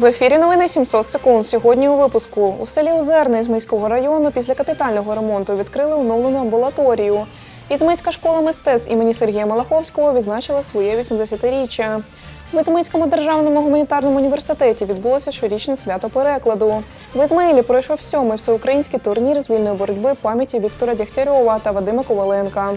В ефірі новини 700 секунд. Сьогодні у випуску у селі Озерне Ізмийського району після капітального ремонту відкрили оновлену амбулаторію. Ізмийська школа мистецтв імені Сергія Малаховського відзначила своє 80-річчя. В Ізмийському державному гуманітарному університеті відбулося щорічне свято перекладу. В Ізмаїлі пройшов сьомий всеукраїнський турнір з вільної боротьби пам'яті Віктора Дягтярьова та Вадима Коваленка.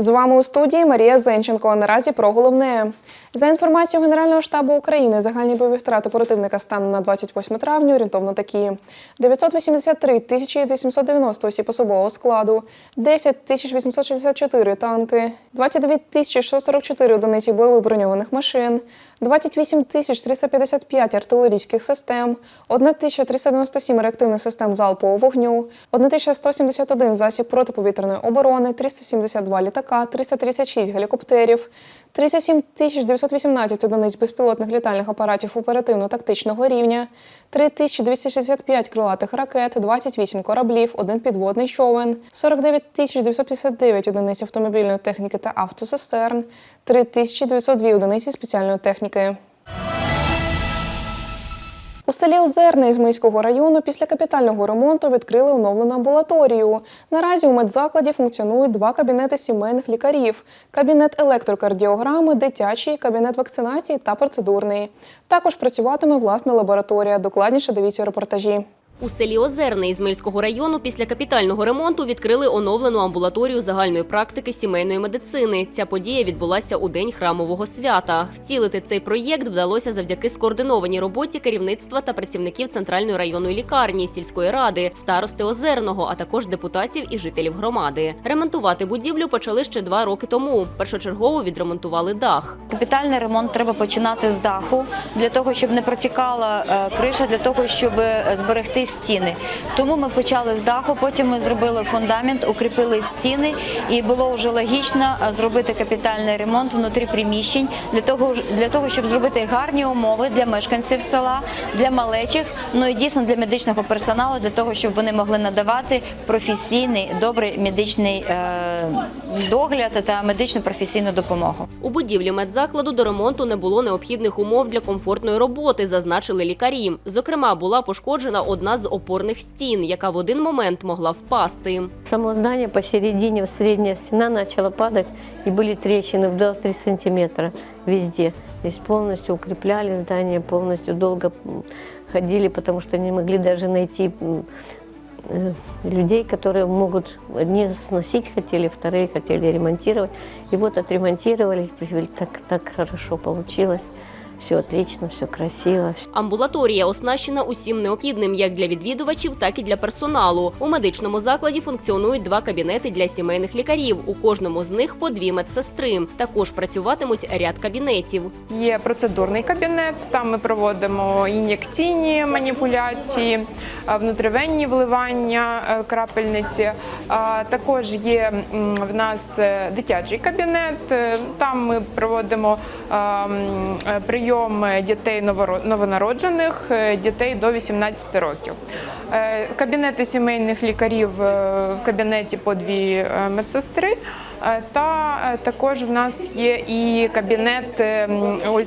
З вами у студії Марія Зенченко. Наразі про головне. За інформацією Генерального штабу України, загальні бойові втрати противника станом на 28 травня орієнтовно такі: 983 тисячі 890 осіб особового складу, 10 тисяч 864 танки, 29 тисяч 144 одиниці бойових броньованих машин, 28 тисяч 355 артилерійських систем, 1 тисяча 397 реактивних систем залпового вогню, 1 тисяча 171 засіб протиповітряної оборони, 372 літака, 336 гелікоптерів, 37 тисяч 918 одиниць безпілотних літальних апаратів оперативно-тактичного рівня, 3265 крилатих ракет, 28 кораблів, один підводний човен, 49 тисяч 959 одиниць автомобільної техніки та автосистерн, 3902 одиниці спеціальної техніки. У селі Озерне Ізмийського району після капітального ремонту відкрили оновлену амбулаторію. Наразі у медзакладі функціонують два кабінети сімейних лікарів: кабінет електрокардіограми, дитячий, кабінет вакцинації та процедурний. Також працюватиме власна лабораторія. Докладніше дивіться репортажі. У селі Озерне Ізмельського району після капітального ремонту відкрили оновлену амбулаторію загальної практики сімейної медицини. Ця подія відбулася у день храмового свята. Втілити цей проєкт вдалося завдяки скоординованій роботі керівництва та працівників центральної районної лікарні, сільської ради, старости Озерного, а також депутатів і жителів громади. Ремонтувати будівлю почали ще два роки тому. Першочергово відремонтували дах. Капітальний ремонт треба починати з даху для того, щоб не протікала е, криша, для того, щоб е, зберегти стіни. Тому ми почали з даху, потім ми зробили фундамент, укріпили стіни, і було вже логічно е, зробити капітальний ремонт внутрі приміщень для того, для того, щоб зробити гарні умови для мешканців села, для малечих, ну і дійсно для медичного персоналу, для того, щоб вони могли надавати професійний добрий медичний е, догляд та медичну професійну допомогу. У будівлі медзакладу до ремонту не було необхідних умов для комфортної роботи, зазначили лікарі. Зокрема, була пошкоджена одна з опорних стін, яка в один момент могла впасти. Само здание посередине, средняя стена начала падать, и были трещины в 2-3 сантиметра везде. Здесь полностью укрепляли здание, полностью долго м, ходили, потому что не могли даже найти м, э, людей, которые могут, одни сносить хотели, вторые хотели ремонтировать. И вот отремонтировали, теперь так, так хорошо получилось. Все отлично, все красиво. Амбулаторія оснащена усім необхідним як для відвідувачів, так і для персоналу. У медичному закладі функціонують два кабінети для сімейних лікарів. У кожному з них по дві медсестри. Також працюватимуть ряд кабінетів. Є процедурний кабінет, там ми проводимо ін'єкційні маніпуляції, внутривенні вливання е, крапельниці. А Також є в нас е, дитячий кабінет, е, там ми проводимо а, м, е, прийом дітей новоро- новонароджених, е, дітей до 18 років. Е, Кабінети сімейних лікарів е, в кабінеті по дві е, медсестри. Е, Та е, також в нас є і кабінет е,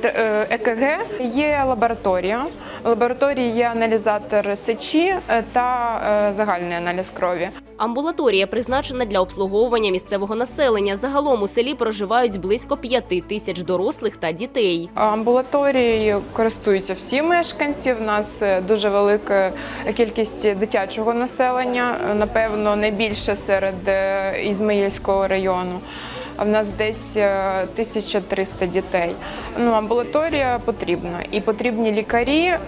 е, ЕКГ, є лабораторія. Лабораторії є аналізатор сечі е, та е, загальний аналіз крові. Амбулаторія призначена для обслуговування місцевого населення. Загалом у селі проживають близько п'яти тисяч дорослих та дітей. Амбулаторією користуються всі мешканці. В нас е, дуже велика кількість дитячого населення, напевно, найбільше серед е, Ізмаїльського району. А в нас десь е, 1300 дітей. Ну, амбулаторія потрібна і потрібні лікарі. Е,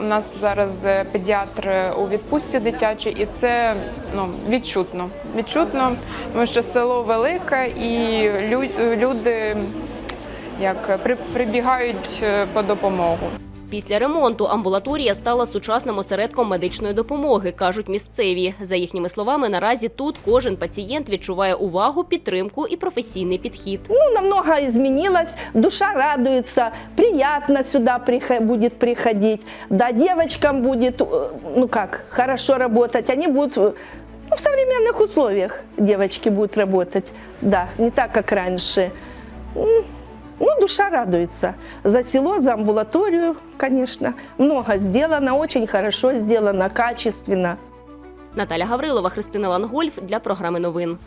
У нас зараз е, педіатр у відпустці дитячій, і це ну, відчутно. Відчутно, тому що село велике і люди як при- прибігають е, по допомогу. Після ремонту амбулаторія стала сучасним осередком медичної допомоги, кажуть місцеві. За їхніми словами, наразі тут кожен пацієнт відчуває увагу, підтримку і професійний підхід. Ну, намного изменилось, душа радуется, приятно сюда прихо- будет приходить. Да, девочкам будет, э, ну как, хорошо работать, они будут э, ну, в современных условиях девочки будут работать, да, не так, как раньше. Душа радуется. За село, за амбулаторию, конечно. Много сделано, очень хорошо сделано, качественно. Наталя Гаврилова, Христина Лангольф для програми новин.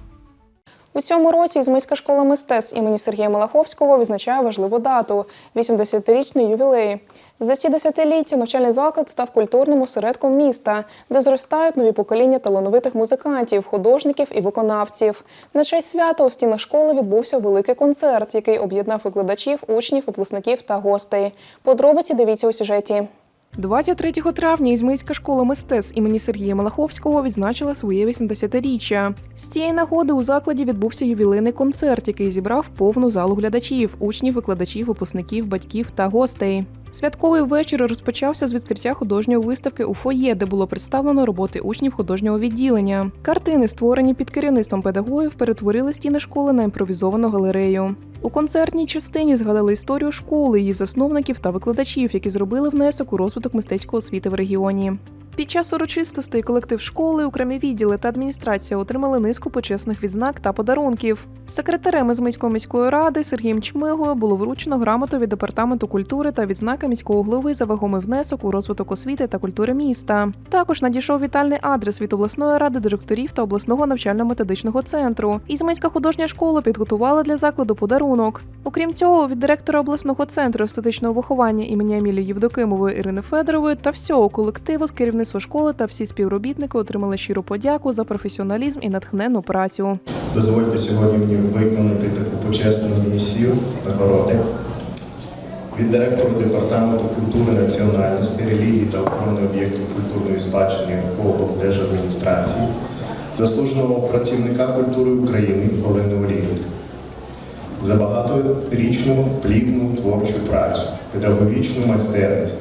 У цьому році Ізмейська школа мистецтв імені Сергія Малаховського відзначає важливу дату 80-річний ювілей. За ці десятиліття навчальний заклад став культурним осередком міста, де зростають нові покоління талановитих музикантів, художників і виконавців. На честь свята у стінах школи відбувся великий концерт, який об'єднав викладачів, учнів, випускників та гостей. Подробиці дивіться у сюжеті. 23 травня Ізмейська школа мистецтв імені Сергія Малаховського відзначила своє 80-річчя. З цієї нагоди у закладі відбувся ювілейний концерт, який зібрав повну залу глядачів, учнів, викладачів, випускників, батьків та гостей. Святковий вечір розпочався з відкриття художньої виставки у фоє, де було представлено роботи учнів художнього відділення. Картини, створені під керівництвом педагогів, перетворили стіни школи на імпровізовану галерею. У концертній частині згадали історію школи, її засновників та викладачів, які зробили внесок у розвиток мистецької освіти в регіоні. Під час урочистостей колектив школи, окремі відділи та адміністрація отримали низку почесних відзнак та подарунків. Секретарем Ізмейської міської ради Сергієм Чмигою було вручено грамоту від департаменту культури та відзнака міського голови за вагомий внесок у розвиток освіти та культури міста. Також надійшов вітальний адрес від обласної ради директорів та обласного навчально-методичного центру. Ізмейська художня школа підготувала для закладу подарунок. Окрім цього, від директора обласного центру естетичного виховання імені Амілії Євдокимової Ірини Федорової та всього колективу з керівництва школи та всі співробітники отримали щиру подяку за професіоналізм і натхненну працю. Дозвольте сьогодні мені виконати таку почесну місію з нагороди від директора департаменту культури, національності, релігії та охорони об'єктів культурної спадщини облдержадміністрації, заслуженого працівника культури України Олени Олійник за багаторічну плідну творчу працю, педагогічну майстерність,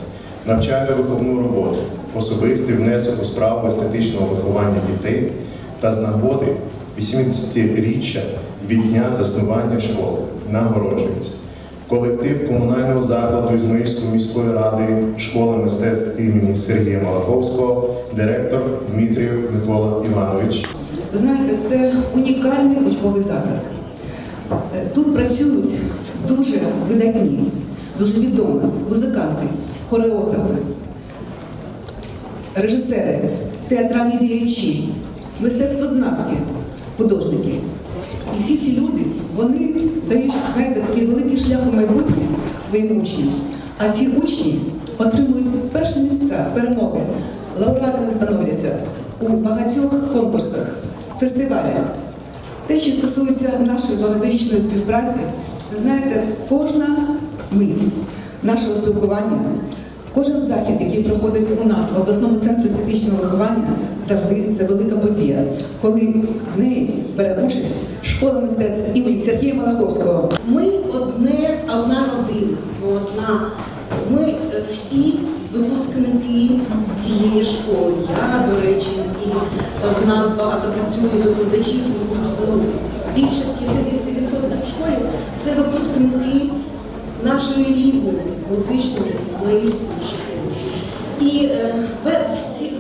навчально-виховну роботу, особистий внесок у справу естетичного виховання дітей та з нагоди 80-річчя від дня заснування школи нагороджується. Колектив комунального закладу Ізмаїльської міської ради школи мистецтв імені Сергія Малаховського, директор Дмитрієв Микола Іванович. Знаєте, це унікальний учбовий заклад. Е, Тут працюють дуже видатні, дуже відомі музиканти, хореографи, режисери, театральні діячі, мистецтвознавці, художники. І всі ці люди вони дають знаєте, такий великий шлях у майбутнє своїм учням. А ці учні отримують перші місця, перемоги, лауреатами становляться у багатьох конкурсах, фестивалях. Те, що стосується нашої багаторічної співпраці, ви знаєте, кожна мить нашого спілкування, кожен захід, який проходить у нас в обласному центрі естетичного виховання, завжди це велика подія, коли в неї бере участь школа мистецтв імені Сергія Малаховського. Ми одне, одна родина. Одна. Ми е, всі випускники цієї школи. Я, до речі, і в нас багато працює викладачів, більше 50% в школі це випускники нашої рідної музичної ізмаїльської школи. І е,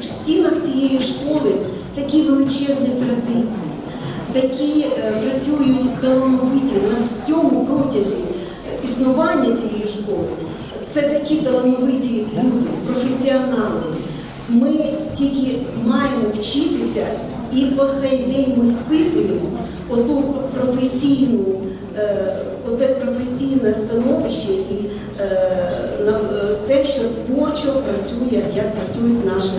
в, стінах цієї школи такі величезні традиції такі е, працюють талановиті на всьому протязі існування цієї школи. Це такі талановиті люди, професіонали. Ми тільки маємо вчитися і по сей день ми впитуємо оту професійну, е, оте професійне становище і е, на- те, що творчо працює, як працюють наші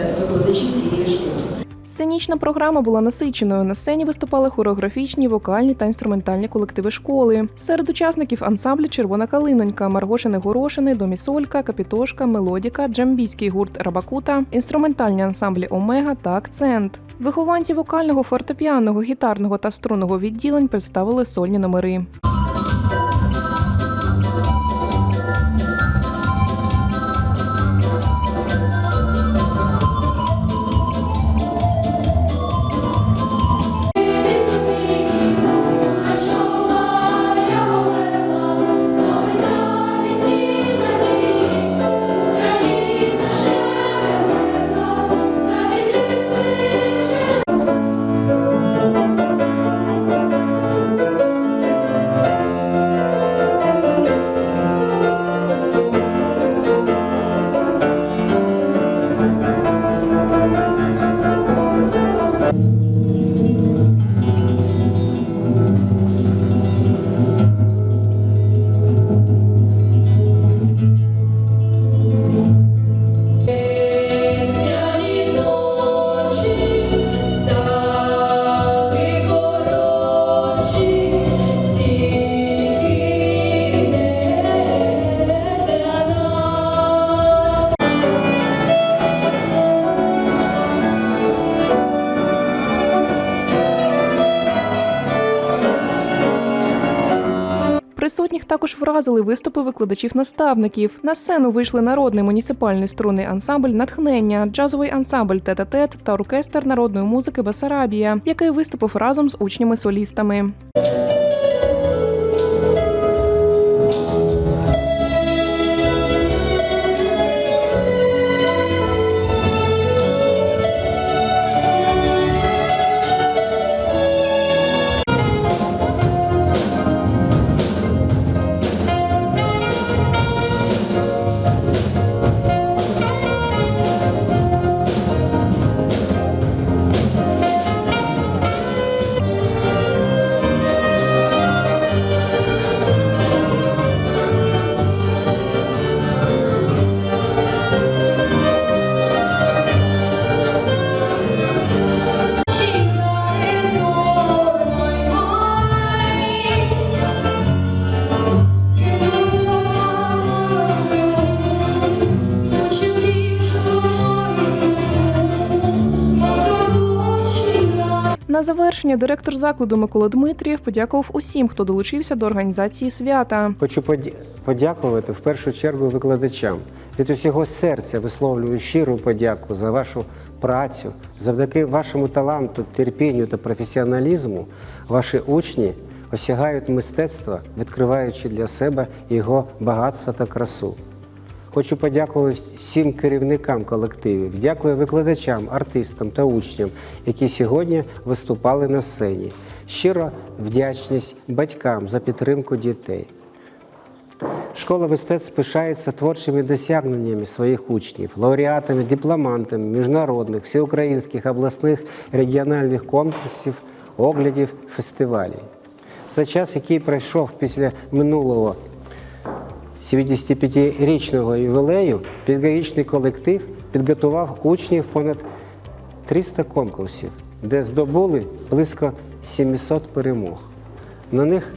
е, викладачі цієї школи. Сценічна програма була насиченою. На сцені виступали хореографічні, вокальні та інструментальні колективи школи. Серед учасників ансамблі Червона калинонька, Маргошини Горошини, Домісолька, Капітошка, Мелодіка, Джамбійський гурт Рабакута, інструментальні ансамблі Омега та Акцент. Вихованці вокального, фортепіаного, гітарного та струнного відділень представили сольні номери. Вразили виступи викладачів-наставників. На сцену вийшли народний муніципальний струнний ансамбль Натхнення, джазовий ансамбль Тет-а-тет та оркестр народної музики Басарабія, який виступив разом з учнями-солістами. Завершення директор закладу Микола Дмитрієв подякував усім, хто долучився до організації свята. Хочу подякувати в першу чергу викладачам. Від усього серця висловлюю щиру подяку за вашу працю. Завдяки вашому таланту, терпінню та професіоналізму ваші учні осягають мистецтва, відкриваючи для себе його багатство та красу. Хочу подякувати всім керівникам колективів, дякую викладачам, артистам та учням, які сьогодні виступали на сцені. Щиро вдячність батькам за підтримку дітей. Школа мистецтв пишається творчими досягненнями своїх учнів, лауреатами, дипломантами міжнародних, всеукраїнських, обласних, регіональних конкурсів, оглядів, фестивалів. За час, який пройшов після минулого 75-річного ювілею, педагогічний колектив підготував учнів понад 300 конкурсів, де здобули близько 700 перемог. На них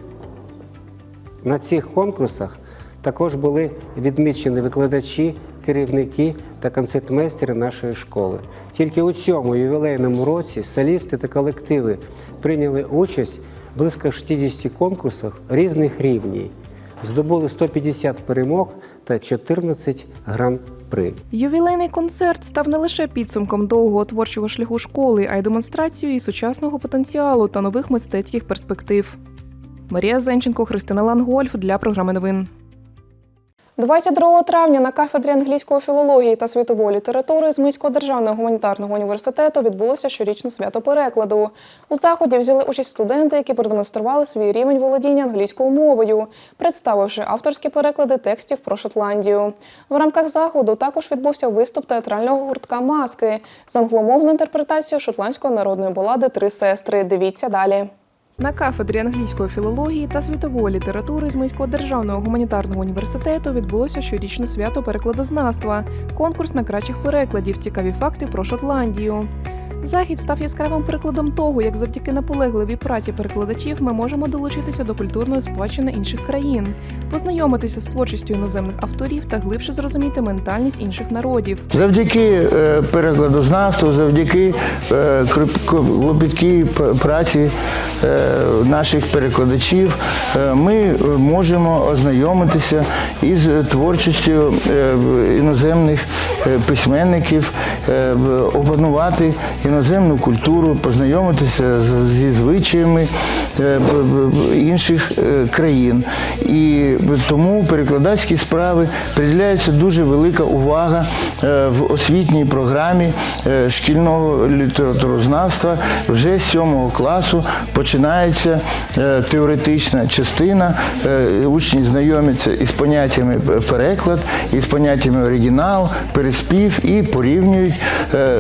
на цих конкурсах також були відмічені викладачі, керівники та концертмейстери нашої школи. Тільки у цьому ювілейному році солісти та колективи прийняли участь близько 60 конкурсах різних рівнів, здобули 150 перемог та 14 гран-при. Ювілейний концерт став не лише підсумком довгого творчого шляху школи, а й демонстрацією сучасного потенціалу та нових мистецьких перспектив. Марія Зенченко, Христина Лангольф для програми новин. 22 травня на кафедрі англійської філології та світової літератури Змийського державного гуманітарного університету відбулося щорічне свято перекладу. У заході взяли участь студенти, які продемонстрували свій рівень володіння англійською мовою, представивши авторські переклади текстів про Шотландію. В рамках заходу також відбувся виступ театрального гуртка Маски з англомовною інтерпретацією шотландської народної балади Три сестри. Дивіться далі. На кафедрі англійської філології та світової літератури з Змийського державного гуманітарного університету відбулося щорічне свято перекладознавства, конкурс на кращих перекладів, цікаві факти про Шотландію. Захід став яскравим прикладом того, як завдяки наполегливій праці перекладачів ми можемо долучитися до культурної спадщини інших країн, познайомитися з творчістю іноземних авторів та глибше зрозуміти ментальність інших народів. Завдяки е, перекладознавству, завдяки е, клопіткій праці е, наших перекладачів, ми можемо ознайомитися із творчістю іноземних письменників, опанувати іноземну культуру, познайомитися зі звичаями е, інших е, країн. І тому перекладацькі справи приділяється дуже велика увага е, в освітній програмі шкільного літературознавства. Вже з сьомого класу починається теоретична частина. Учні знайомляться із поняттями переклад, із поняттями оригінал, переспів і порівнюють, е,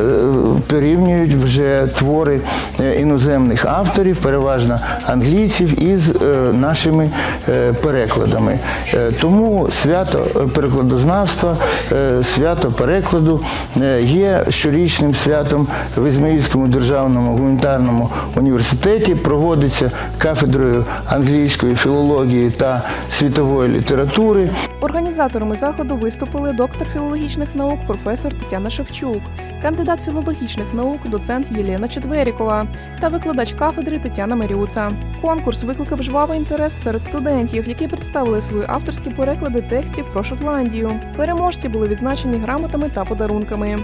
порівнюють вже твори е, іноземних авторів, переважно англійців, із е, нашими е, перекладами. Тому свято перекладознавства, свято перекладу є щорічним святом в Ізмаїльському державному гуманітарному університеті. Проводиться кафедрою англійської філології та світової літератури. Організаторами заходу виступили доктор філологічних наук професор Тетяна Шевчук, кандидат філологічних наук, доцент Єлена Четверікова та викладач кафедри Тетяна Мерюца. Конкурс викликав жвавий інтерес серед студентів, які представили свої авторські переклади текстів про Шотландію. Переможці були відзначені грамотами та подарунками.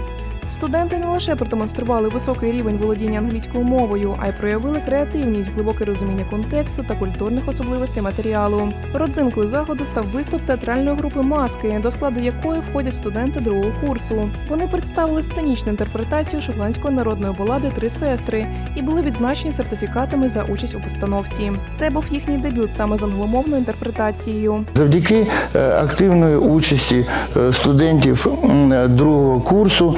Студенти не лише продемонстрували високий рівень володіння англійською мовою, а й проявили креативність, глибоке розуміння контексту та культурних особливостей матеріалу. Родзинкою заходу став виступ театральної групи Маски, до складу якої входять студенти другого курсу. Вони представили сценічну інтерпретацію шотландської народної балади Три сестри і були відзначені сертифікатами за участь у постановці. Це був їхній дебют саме з англомовною інтерпретацією. Завдяки е, активної участі е, студентів е, другого курсу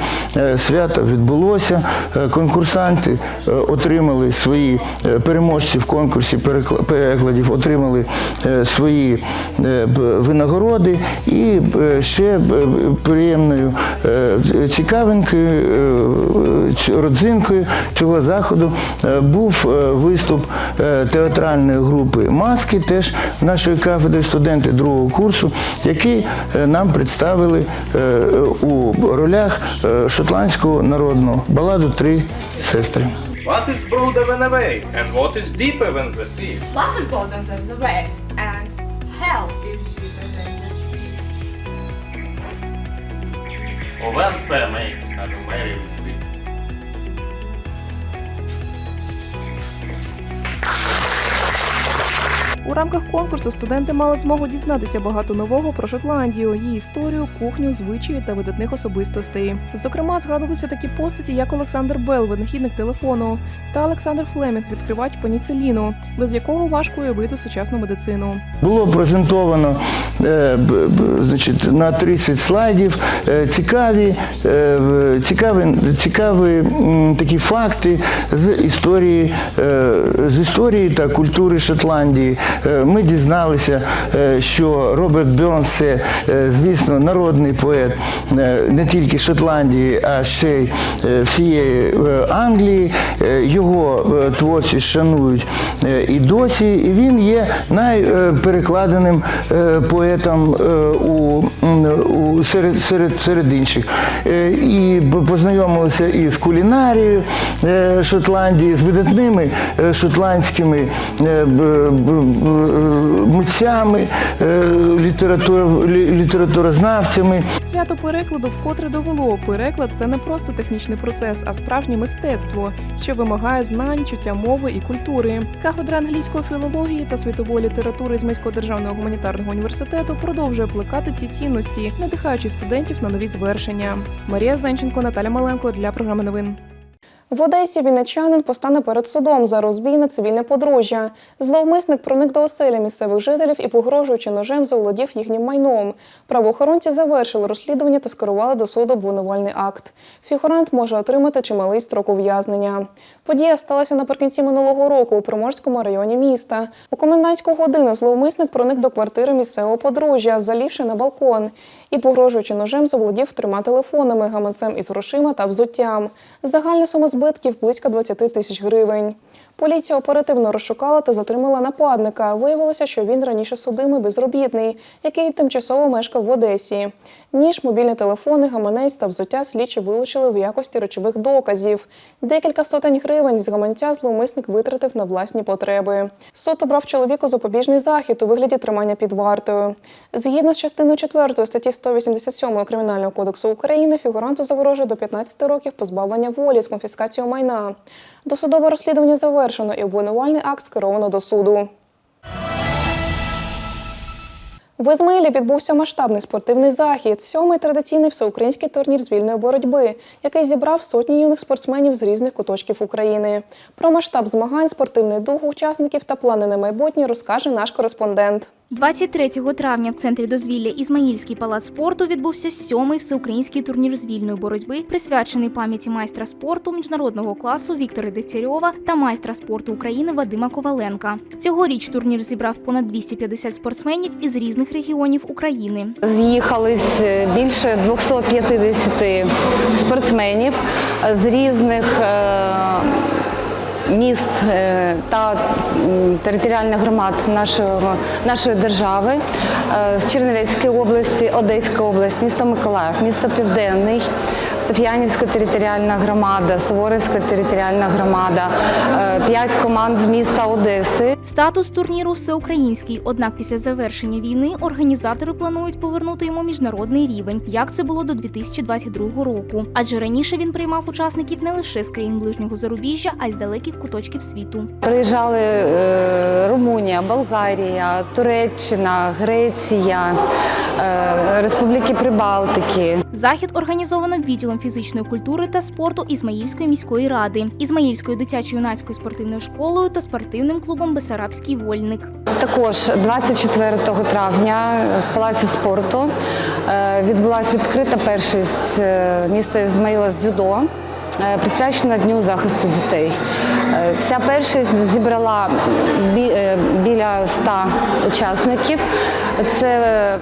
свято відбулося. Е, Конкурсанти е, отримали свої е, переможці в конкурсі перекладів, отримали е, свої е, винагороди і е, ще приємною е, цікавинкою, е, родзинкою цього заходу е, був е, виступ е, театральної групи Маски, теж нашої кафедри студенти другого курсу, які е, нам представили е, у ролях е, народну баладу Три сестри. What is broader than a way? And what is deeper than the sea? Love is broader than the way? And hell is deeper than the sea. Och vem för mig У рамках конкурсу студенти мали змогу дізнатися багато нового про Шотландію, її історію, кухню, звичаї та видатних особистостей. Зокрема, згадувалися такі постаті, як Олександр Белл, винахідник телефону, та Олександр Флемінг, відкривач пеніциліну, без якого важко уявити сучасну медицину. Було презентовано е, значить, на 30 слайдів е, цікаві, е, цікаві, цікаві м, такі факти з історії, е, з історії та культури Шотландії. Е, Ми дізналися, е, що Роберт Бернс це, е, звісно, народний поет не тільки Шотландії, а ще й всієї Англії. Його творчість шанують і досі. І він є найперекладеним поетом у, у серед, серед, серед інших. І познайомилися і з кулінарією Шотландії, з видатними шотландськими митцями, е, літератур- літературознавцями. Свято перекладу вкотре довело. Переклад це не просто технічний процес, а справжнє мистецтво, що вимагає знань, чуття мови і культури. Кафедра англійської філології та світової літератури Ізмейського державного гуманітарного університету продовжує плекати ці цінності, надихаючи студентів на нові звершення. Марія Зенченко, Наталя Маленко для програми новин. В Одесі вінничанин постане перед судом за розбій на цивільне подружжя. Зловмисник проник до оселі місцевих жителів і, погрожуючи ножем, заволодів їхнім майном. Правоохоронці завершили розслідування та скерували до суду обвинувальний акт. Фігурант може отримати чималий строк ув'язнення. Подія сталася наприкінці минулого року у Приморському районі міста. У комендантську годину зловмисник проник до квартири місцевого подружжя, залівши на балкон, і, погрожуючи ножем, заволодів трьома телефонами, гаманцем із грошима та взуттям. Загальна сума збитків близько 20 тисяч гривень. Поліція оперативно розшукала та затримала нападника. Виявилося, що він раніше судимий безробітний, який тимчасово мешкав в Одесі. Ніж, мобільні телефони, гаманець та взуття слідчі вилучили в якості речових доказів. Декілька сотень гривень з гаманця зловмисник витратив на власні потреби. Суд обрав чоловіку запобіжний захід у вигляді тримання під вартою. Згідно з частиною 4 статті 187 Кримінального кодексу України, фігуранту загрожує до 15 років позбавлення волі з конфіскацією майна. Досудове розслідування завершено і обвинувальний акт скеровано до суду. В Ізмаїлі відбувся масштабний спортивний захід, сьомий традиційний всеукраїнський турнір з вільної боротьби, який зібрав сотні юних спортсменів з різних куточків України. Про масштаб змагань, спортивний дух учасників та плани на майбутнє розкаже наш кореспондент. 23 травня в центрі дозвілля Ізмаїльський палац спорту відбувся сьомий всеукраїнський турнір з вільної боротьби, присвячений пам'яті майстра спорту міжнародного класу Віктора Дегтярьова та майстра спорту України Вадима Коваленка. Цьогоріч турнір зібрав понад 250 спортсменів із різних регіонів України. З'їхались більше 250 спортсменів з різних е, міст е, та територіальних громад нашого, нашої держави е, з Чернівецької області, Одеська область, місто Миколаїв, місто Південний. Софіянівська територіальна громада, Суворівська територіальна громада, е, п'ять команд з міста Одеси. Статус турніру всеукраїнський. Однак після завершення війни організатори планують повернути йому міжнародний рівень, як це було до 2022 року. Адже раніше він приймав учасників не лише з країн ближнього зарубіжжя, а й з далеких куточків світу. Приїжджали е, Румунія, Болгарія, Туреччина, Греція, е, Республіки Прибалтики. Захід організовано відділом фізичної культури та спорту Ізмаїльської міської ради, Ізмаїльською дитячо-юнацькою спортивною школою та спортивним клубом Бесарабський вольник. Також 24 травня в Палаці спорту е, відбулася відкрита першість е, міста Ізмаїла з дзюдо. е, Присвячена Дню захисту дітей. Ця першість зібрала біля 100 учасників. Це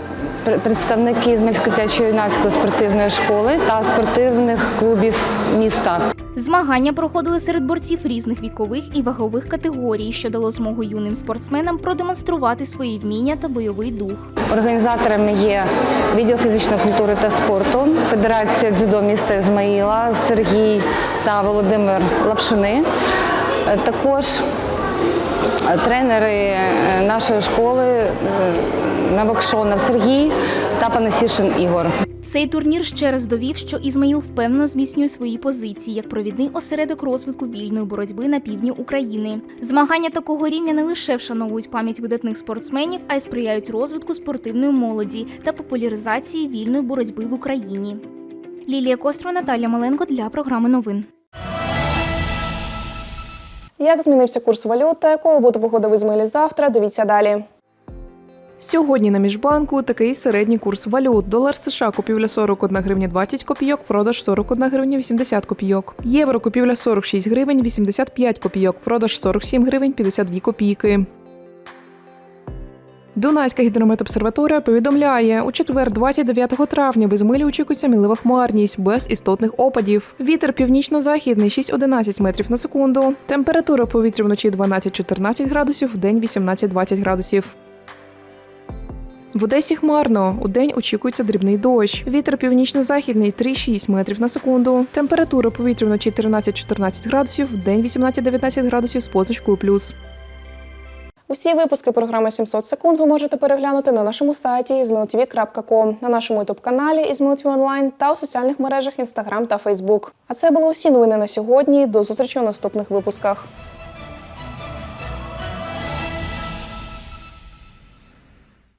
представники Ізмаїльської дитячо-юнацької спортивної школи та спортивних клубів міста. Змагання проходили серед борців різних вікових і вагових категорій, що дало змогу юним спортсменам продемонструвати свої вміння та бойовий дух. Організаторами є відділ фізичної культури та спорту, Федерація дзюдо міста Ізмаїла, Сергій та Володимир Лапшини. Е, Також е, тренери е, нашої школи Навокшонов Сергій та Панасішин Ігор. Цей турнір ще раз довів, що Ізмаїл впевнено зміцнює свої позиції як провідний осередок розвитку вільної боротьби на півдні України. Змагання такого рівня не лише вшановують пам'ять видатних спортсменів, а й сприяють розвитку спортивної молоді та популяризації вільної боротьби в Україні. Лілія Костро, Наталя Маленко для програми новин. Як змінився курс валют та якою буде погода в Ізмаїлі завтра? Дивіться далі. Сьогодні на міжбанку такий середній курс валют. Долар США купівля 41 гривня 20 копійок, продаж 41 гривня 80 копійок. Євро купівля 46 гривень 85 копійок, продаж 47 гривень 52 копійки. Дунайська гідрометобсерваторія повідомляє, у четвер, 29 травня, в Ізмилі очікується мілива хмарність без істотних опадів. Вітер північно-західний 6-11 метрів на секунду. Температура повітря вночі 12-14 градусів, вдень 18-20 градусів. В Одесі хмарно. У день очікується дрібний дощ. Вітер північно-західний 3-6 метрів на секунду. Температура повітря вночі 13-14 градусів, в день 18-19 градусів з позначкою плюс. Усі випуски програми 700 секунд ви можете переглянути на нашому сайті izmailtv.com, на нашому ютуб-каналі IzmailTV Онлайн та у соціальних мережах Instagram та Facebook. А це були усі новини на сьогодні. До зустрічі у наступних випусках.